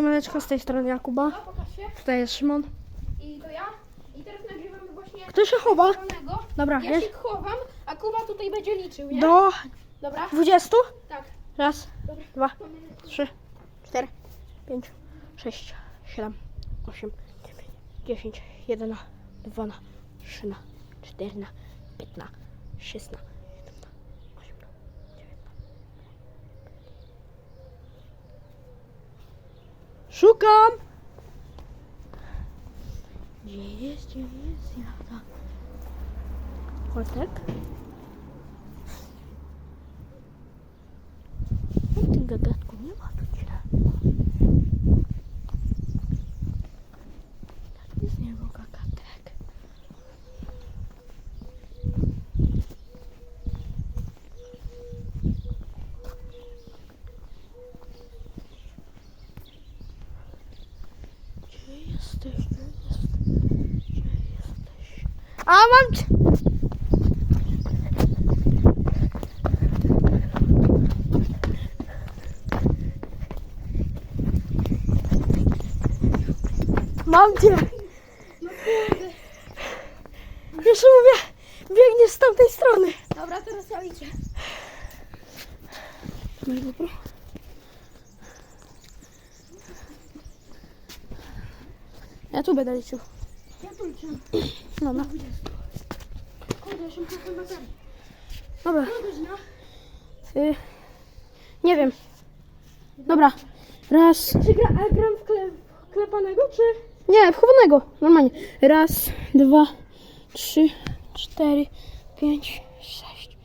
Siemaneczko, z tej strony Jakuba. No, pokaż się. Tutaj jest Szymon. I to ja. I teraz nagrywamy właśnie... Kto się chowa? Dobra, Ja jest. się chowam, a Kuba tutaj będzie liczył, nie? Do Dobra? 20. Tak. Raz, Dobra. dwa, trzy, cztery, pięć, sześć, siedem, osiem, dziewięć, dziesięć, jedenaście, dwanaście, trzynaście, czternaście, piętnaście, szesnaście, Szukam! Gdzie jest, gdzie jest jada? Kotek? No w tym gagatku nie ma tu źle. Taki z niego gagatek. Gdzie jesteś? Gdzie jesteś? Gdzie jesteś? A mam cię! Mam cię! Jeszcze mówię, biegniesz z tamtej strony. Dobra, teraz ja liczę. No i dobra. Ja tu będę liczył. Ja tu liczę. Kurde, muszę baterii. Dobra. No. Y, nie wiem. Dobra. Raz. Czy gra, a gram w kle, klepanego, czy... Nie, wchowanego. Normalnie. Raz, dwa, trzy, cztery, pięć, sześć,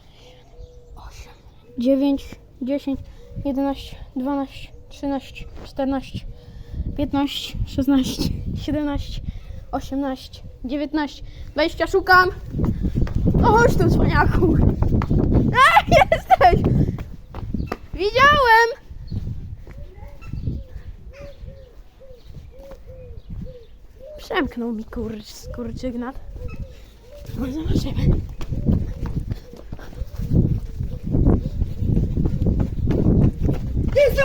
osiem, dziewięć, dziesięć, jedenaście, dwanaście, trzynaście, czternaście, piętnaście, szesnaście, siedemnaście, osiemnaście, dziewiętnaście, dwadzieścia. Szukam. No chodź tu, cwaniaku. A, jesteś. Widziałem. Przemknął mi kurcz, skurczygnat. No zobaczymy. Jezu!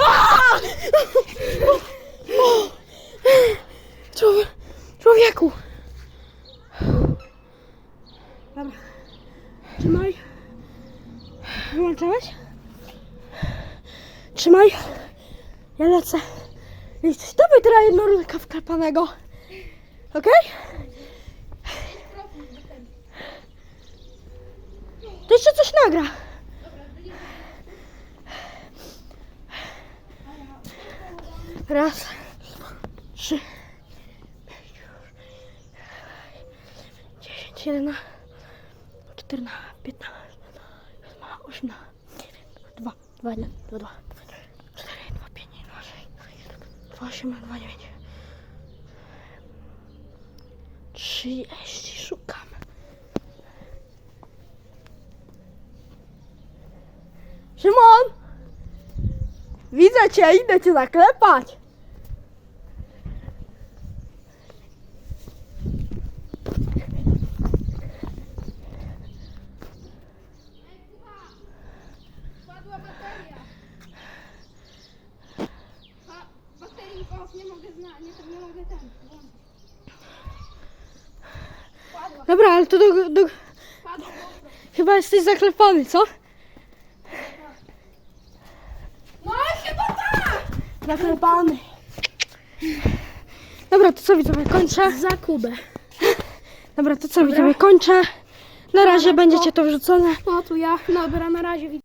Dobra. Trzymaj. Wyłączałeś? Trzymaj. Ja lecę. Liczyć. Dawaj teraz jednorodka wklepanego. Okej? To jeszcze coś nagra. Raz, trzy, pięć, dziesięć, jedenaście, czternaście, piętnaście, szesnaście, osiemnaście, dziewiętnaście, dwa, dwa, jeden, dwa, dwa, dwa, cztery, dwa, pięć, dwa, sześć, dwa, osiem, dwa, dziewięć. Trzydzieści, szukam. Szymon! Widzę cię, idę cię zaklepać. Dobra, ale to do, do, chyba jesteś zaklepany, co? No chyba tak! Zaklepany. Dobra, to co widzowie, kończę. Za Kubę. Dobra, to co widzowie, kończę. Na razie będziecie to wrzucone. No tu ja, dobra, na razie.